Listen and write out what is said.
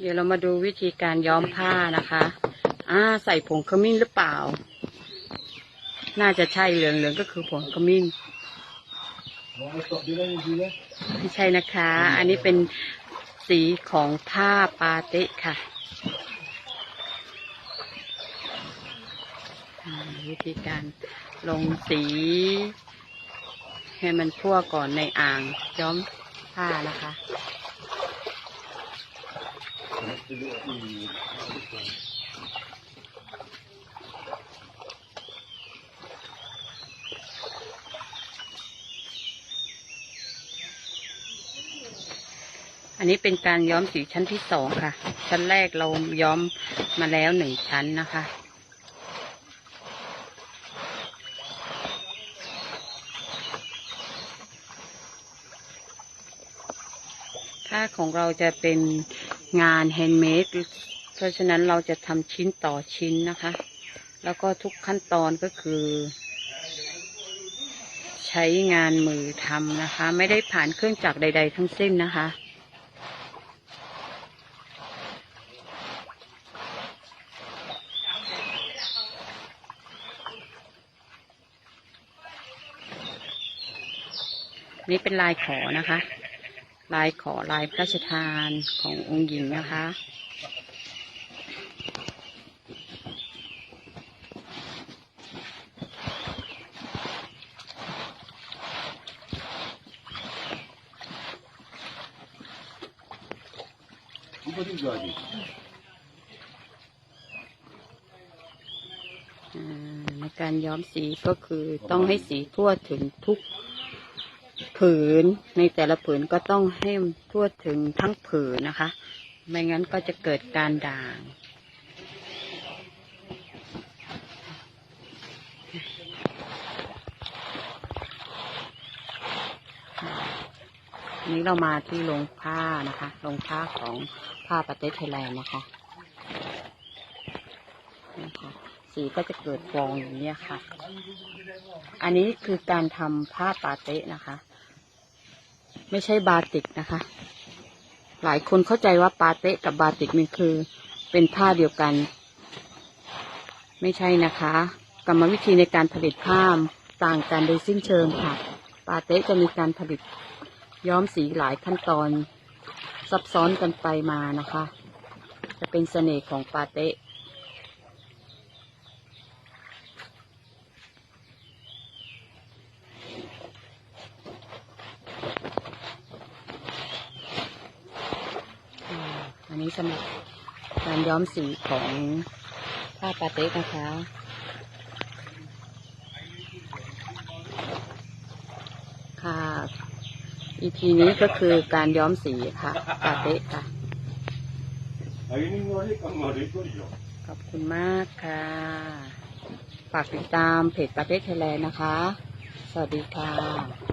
เดี๋ยวเรามาดูวิธีการย้อมผ้านะคะ อ่า ใส่ผงขมิ้นหรือเปล่า น่าจะใช่เหลืองเหลืองๆก็คือผงขมิ้นไม่ใช่นะคะ อันนี้เป็นสีของผ้าปาเตะค่ะ วิธีการลงสี ให้มันทั่วก่อนในอ่างย้อมผ้านะคะ อันนี้เป็นการย้อมสีชั้นที่สองค่ะ ชั้นแรกเราย้อมมาแล้วหนึ่งชั้นนะคะถ้าของเราจะเป็น งานแฮนด์เมดเพราะฉะนั้นเราจะทำชิ้นต่อชิ้นนะคะ แล้วก็ทุกขั้นตอนก็คือ ใช้งานมือทำนะคะ ไม่ได้ผ่านเครื่องจักรใด ๆ ทั้งสิ้นนะคะนี่เป็นลายขอนะคะ ลายขอลายพระราชทานขององค์หญิงนะคะอ่าในการย้อมสีก็คือต้องให้สีทั่วถึงทุก ผืนในแต่ละผืนก็ต้องให้ทั่วถึงทั้งผืนนะคะ ไม่งั้นก็จะเกิดการด่าง นี้เรามาที่โรงผ้านะคะโรงผ้าของผ้าประเทศไทยแลนด์นะคะนะคะสีก็จะเกิดฟองอย่างนี้ค่ะ อันนี้คือการทำผ้าปาเตะนะคะ ไม่ใช่บาติกนะคะ หลายคนเข้าใจว่าปาเตะกับบาติกมันคือ เป็นผ้าเดียวกัน ไม่ใช่นะคะ กรรมวิธีในการผลิตผ้าต่างกันโดยสิ้นเชิงค่ะ ปาเตะจะมีการผลิตย้อมสีหลายขั้นตอน ซับซ้อนกันไปมานะคะ จะเป็นเสน่ห์ของปาเตะ อ่า อันนี้สำหรับการย้อมสีของผ้าปาเต๊กนะคะค่ะ EP นี้ก็คือการย้อมสีค่ะปาเต๊กค่ะ ขอบคุณมากค่ะ ฝากติดตามเพจปาเต๊กไทยแลนด์นะคะ สวัสดีค่ะ